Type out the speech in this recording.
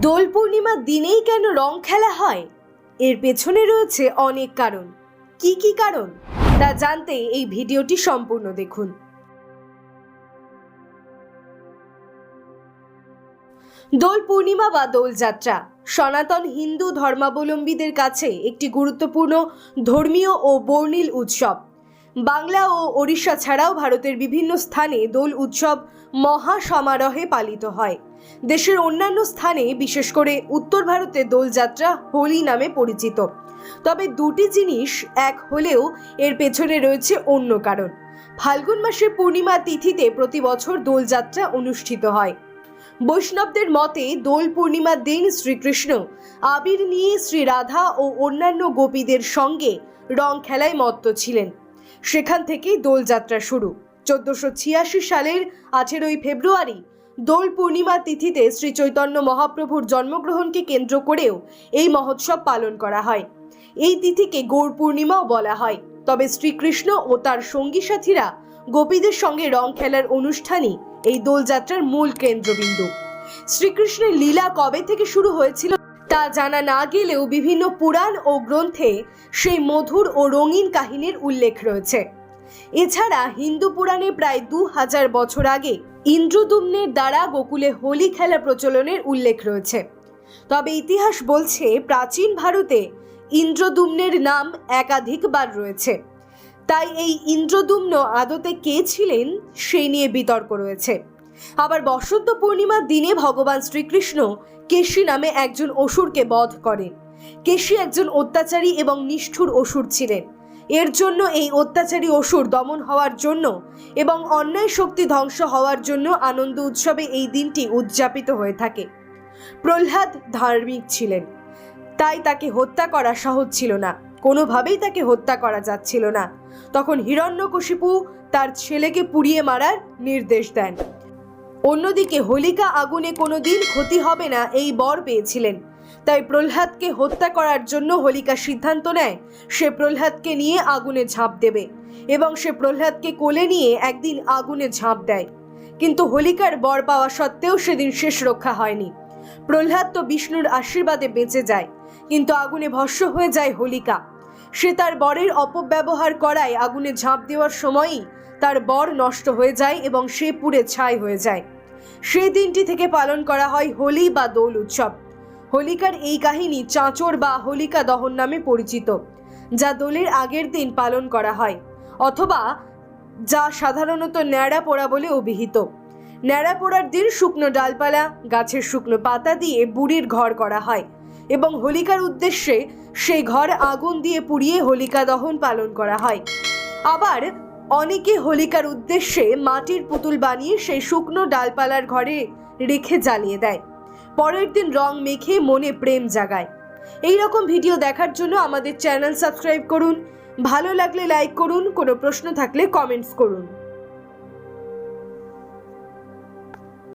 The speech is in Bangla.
দোল পূর্ণিমার দিনেই কেন রং খেলা হয়? এর পেছনে রয়েছে অনেক কারণ। কি কি কারণ? তা জানতে এই ভিডিওটি সম্পূর্ণ দেখুন। দোল পূর্ণিমা বা দোলযাত্রা সনাতন হিন্দু ধর্মাবলম্বীদের কাছে একটি গুরুত্বপূর্ণ ধর্মীয় ও বর্ণিল উৎসব। বাংলা ও ওড়িশা ছাড়াও ভারতের বিভিন্ন স্থানে দোল উৎসব মহা সমারোহে পালিত হয়। দেশের অন্যান্য স্থানে, বিশেষ করে উত্তর ভারতে দোলযাত্রা হোলি নামে পরিচিত। তবে দুটি জিনিস এক হলেও এর পেছনে রয়েছে অন্য কারণ। ফাল্গুন মাসের পূর্ণিমা তিথিতে প্রতি বছর দোলযাত্রা অনুষ্ঠিত হয়। বৈষ্ণবদের মতে, দোল পূর্ণিমার দিন শ্রীকৃষ্ণ আবির নিয়ে শ্রী রাধা ও অন্যান্য গোপীদের সঙ্গে রং খেলায় মত্ত ছিলেন। সেখান থেকেই দোলযাত্রা শুরু। চোদ্দশো ছিয়াশি সালের আঠেরোই ফেব্রুয়ারি দোল পূর্ণিমা তিথিতে শ্রী চৈতন্য মহাপ্রভুর জন্মগ্রহণকে কেন্দ্র করেও এই মহোৎসব পালন করা হয়। এই তিথিকে গৌর পূর্ণিমাও বলা হয়। তবে শ্রীকৃষ্ণ ও তার সঙ্গী সাথীরা গোপীদের সঙ্গে রং খেলার অনুষ্ঠানই এই দোলযাত্রার মূল কেন্দ্রবিন্দু। শ্রীকৃষ্ণের লীলা কবে থেকে শুরু হয়েছিল তা জানা না গেলেও বিভিন্ন পুরাণ ও গ্রন্থে সেই মধুর ও রঙিন কাহিনীর উল্লেখ রয়েছে। এছাড়া হিন্দু পুরাণে প্রায় দু হাজার বছর আগে ইন্দ্রদুম্নের দ্বারা গোকুলে হোলি খেলা প্রচলনের উল্লেখ রয়েছে। তবে ইতিহাস বলছে প্রাচীন ভারতে ইন্দ্রদুম্নের নাম একাধিকবার রয়েছে। তাই এই ইন্দ্রদুম্ন আদতে কে ছিলেন সেই নিয়ে বিতর্ক রয়েছে। আবার বসন্ত পূর্ণিমার দিনে ভগবান শ্রীকৃষ্ণ কেশী নামে একজন অসুরকে বধ করেন। কেশী একজন অত্যাচারী এবং নিষ্ঠুর অসুর ছিলেন। এর জন্য এই অত্যাচারী অসুর দমন হওয়ার জন্য এবং অন্যায় শক্তি ধ্বংস হওয়ার জন্য আনন্দ উৎসবে এই দিনটি উদযাপিত হয়ে থাকে। প্রহ্লাদ ধার্মিক ছিলেন, তাই তাকে হত্যা করা সহজ ছিল না। কোনোভাবেই তাকে হত্যা করা যাচ্ছিল না। তখন হিরণ্যকশিপু তার ছেলেকে পুড়িয়ে মারার নির্দেশ দেন। অন্যদিকে হোলিকা আগুনে কোনোদিন ক্ষতি হবে না এই বর পেয়েছিলেন। তাই প্রহ্লাদকে হত্যা করার জন্য হোলিকা সিদ্ধান্ত নেয়, সে প্রহ্লাদকে নিয়ে আগুনে ঝাঁপ দেবে এবং সে প্রহ্লাদকে কোলে নিয়ে একদিন আগুনে ঝাঁপ দেয়। কিন্তু হোলিকার বর পাওয়া সত্ত্বেও সেদিন শেষ রক্ষা হয়নি। প্রহ্লাদ তো বিষ্ণুর আশীর্বাদে বেঁচে যায়, কিন্তু আগুনে ভস্য হয়ে যায় হোলিকা। সে তার বরের অপব্যবহার করায় আগুনে ঝাঁপ দেওয়ার সময়ই তার বর নষ্ট হয়ে যায় এবং সে পুড়ে ছাই হয়ে যায়। সেই দিনটি থেকে পালন করা হয় হোলি বা দোল উৎসব। হোলিকার এই কাহিনী চাঁচর বা হোলিকা দহন নামে পরিচিত, যা দোলের আগের দিন পালন করা হয়, অথবা যা সাধারণত ন্যাড়া পোড়া বলে অভিহিত। ন্যাড়া পোড়ার দিন শুকনো ডালপালা, গাছের শুকনো পাতা দিয়ে বুড়ির ঘর করা হয় এবং হোলিকার উদ্দেশ্যে সেই ঘর আগুন দিয়ে পুড়িয়ে হোলিকা দহন পালন করা হয়। আবার অনেকে হোলিকার উদ্দেশ্যে মাটির পুতুল বানিয়ে সেই শুকনো ডালপালার ঘরে রেখে জ্বালিয়ে দেয়। পরের দিন রং মেখে মনে প্রেম জাগায়। এই রকম ভিডিও দেখার জন্য আমাদের চ্যানেল সাবস্ক্রাইব করুন। ভালো লাগলে লাইক করুন, কোনো প্রশ্ন থাকলে কমেন্টস করুন।